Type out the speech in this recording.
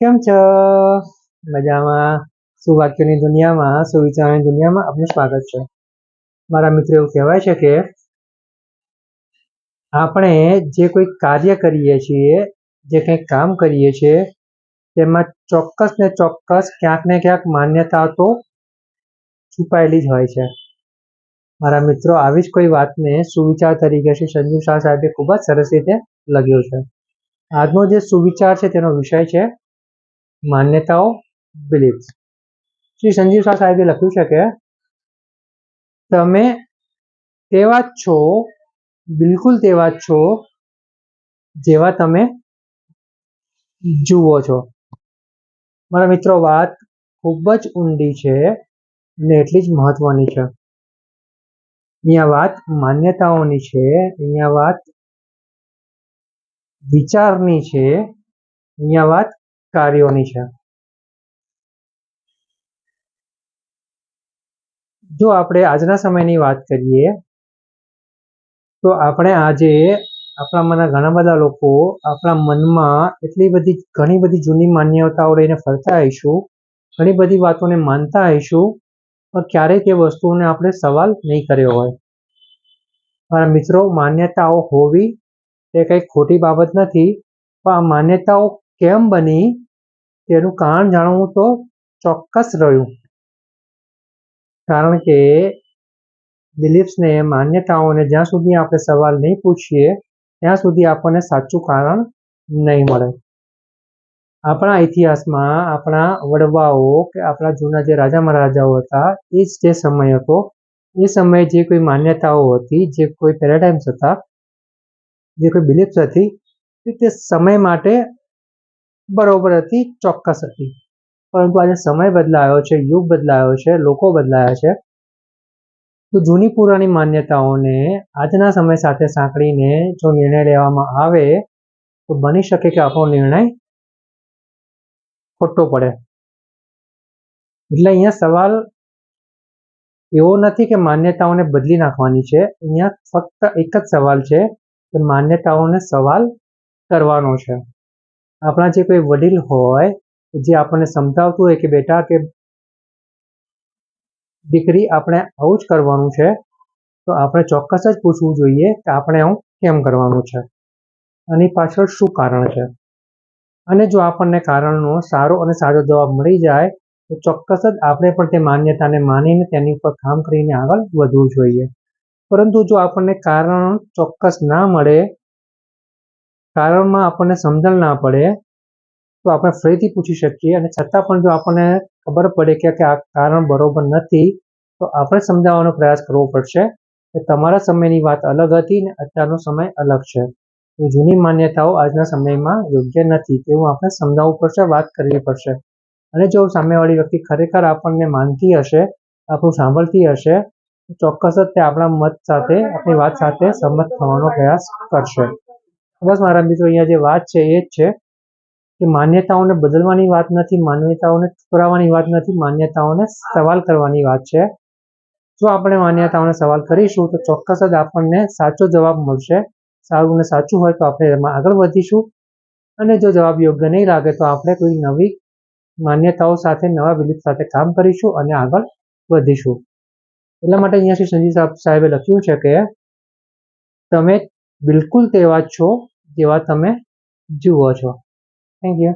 કેમ છો? મજામાં. સુવાક્યોની દુનિયામાં, સુવિચારની દુનિયામાં આપનું સ્વાગત છે. મારા મિત્રો એવું કહેવાય છે કે આપણે જે કોઈ કાર્ય કરીએ છીએ, જે કંઈક કામ કરીએ છીએ, તેમાં ચોક્કસ ને ચોક્કસ ક્યાંક ને ક્યાંક માન્યતા તો છુપાયેલી જ હોય છે. મારા મિત્રો, આવી જ કોઈ વાતને સુવિચાર તરીકે શ્રી સંજીવ શાહ સાહેબે ખૂબ જ સરસ રીતે લગ્યો છે. આજનો જે સુવિચાર છે તેનો વિષય છે માન્યતાઓ બિલીફ શ્રી સંજીવ શાહ સાહેબે લખ્યું છે કે, તમે તેવા જ છો, બિલકુલ તેવા જ છો, જેવા તમે જુઓ છો. મારા મિત્રો, વાત ખૂબ જ ઊંડી છે ને એટલી જ મહત્વની છે. અહીંયા વાત માન્યતાઓની છે, અહીંયા વાત વિચારની છે, અહીંયા વાત કાર્યોની છે. જો આપણે આજના સમયની વાત કરીએ, તો આપણે આજે આપણામાંના ઘણા બધા લોકો આપણા મનમાં એટલી બધી, ઘણી બધી જૂની માન્યતાઓ લઈને ફરતા આવીશું, ઘણી બધી વાતોને માનતા આવીશું, પણ ક્યારેય તે વસ્તુઓને આપણે સવાલ નહીં કર્યો હોય. મારા મિત્રો, માન્યતાઓ હોવી તે કંઈ ખોટી બાબત નથી, પણ આ માન્યતાઓ કેમ બની? તેનું કારણ જાણવું તો ચોક્કસ રહ્યું. કારણ કે બિલીફ્સને માન્યતાઓને જ્યાં સુધી આપણે સવાલ નહીં પૂછીએ, ત્યાં સુધી આપણને સાચું કારણ નહીં મળે. આપણા ઇતિહાસમાં આપણા વડવાઓ કે આપણા જૂના જે રાજા મહારાજાઓ હતા, એ જ જે સમય હતો, એ સમયે જે કોઈ માન્યતાઓ હતી, જે કોઈ પેરાડાઇમ્સ હતા, જે કોઈ બિલીફ્સ હતી તે સમય માટે બરોબર હતી, ચોક્કસ હતી. પરંતુ આજે સમય બદલાયો છે, યુગ બદલાયો છે, લોકો બદલાયા છે. તો જૂની પુરાણી માન્યતાઓને આજના સમય સાથે સાંકળીને જો નિર્ણય લેવામાં આવે, તો બની શકે કે આપણો નિર્ણય ખોટો પડે? એટલે અહીંયા સવાલ એવો નથી કે માન્યતાઓને બદલી નાખવાની છે. અહીંયા ફક્ત એક જ સવાલ છે કે માન્યતાઓને સવાલ કરવાનો છે. આપણા જે કોઈ વડીલ હોય, જે આપણને સમજાવતું હોય કે બેટા કે દીકરી, આપણે આવું જ કરવાનું છે, તો આપણે ચોક્કસ જ પૂછવું જોઈએ કે આપણે આવું કેમ કરવાનું છે? આની પાછળ શું કારણ છે? અને જો આપણને કારણનો સારો અને સારો જવાબ મળી જાય, તો ચોક્કસ જ આપણે પણ તે માન્યતાને માનીને તેની ઉપર કામ કરીને આગળ વધવું જોઈએ. પરંતુ જો આપણને કારણ ચોક્કસ ના મળે કારણમાં આપણને સમજણ ના પડે, તો આપણે ફરીથી પૂછી શકીએ અને છતાં પણ જો આપણને ખબર પડે કે આ કારણ બરોબર નથી, તો આપણે સમજાવવાનો પ્રયાસ કરવો પડશે કે તમારા સમયની વાત અલગ હતી ને અત્યારનો સમય અલગ છે. તો જૂની માન્યતાઓ આજના સમયમાં યોગ્ય નથી તેવું આપણે સમજાવવું પડશે, વાત કરવી પડશે. અને જો સામેવાળી વ્યક્તિ ખરેખર આપણને માનતી હશે, આપણું સાંભળતી હશે ચોક્કસ જ તે આપણા મત સાથે, આપણી વાત સાથે સંમત થવાનો પ્રયાસ કરશે. બસ મારા મિત્રો, અહીંયા જે વાત છે એ જ છે કે માન્યતાઓને બદલવાની વાત નથી, માન્યતાઓને ઠુકરાવવાની વાત નથી, માન્યતાઓને સવાલ કરવાની વાત છે. જો આપણે માન્યતાઓને સવાલ કરીશું તો ચોક્કસ જ આપણને સાચો જવાબ મળશે. સારું ને સાચું હોય તો આપણે એમાં આગળ વધીશું. અને જો જવાબ યોગ્ય નહીં લાગે તો આપણે કોઈ નવી માન્યતાઓ સાથે, નવા બિલીફ સાથે કામ કરીશું અને આગળ વધીશું. એટલા માટે અહીંયા શ્રી સંજીવ સાહેબે લખ્યું છે કે, તમે બિલકુલ તેવા છો જેવા તમે જુઓ છો. Thank you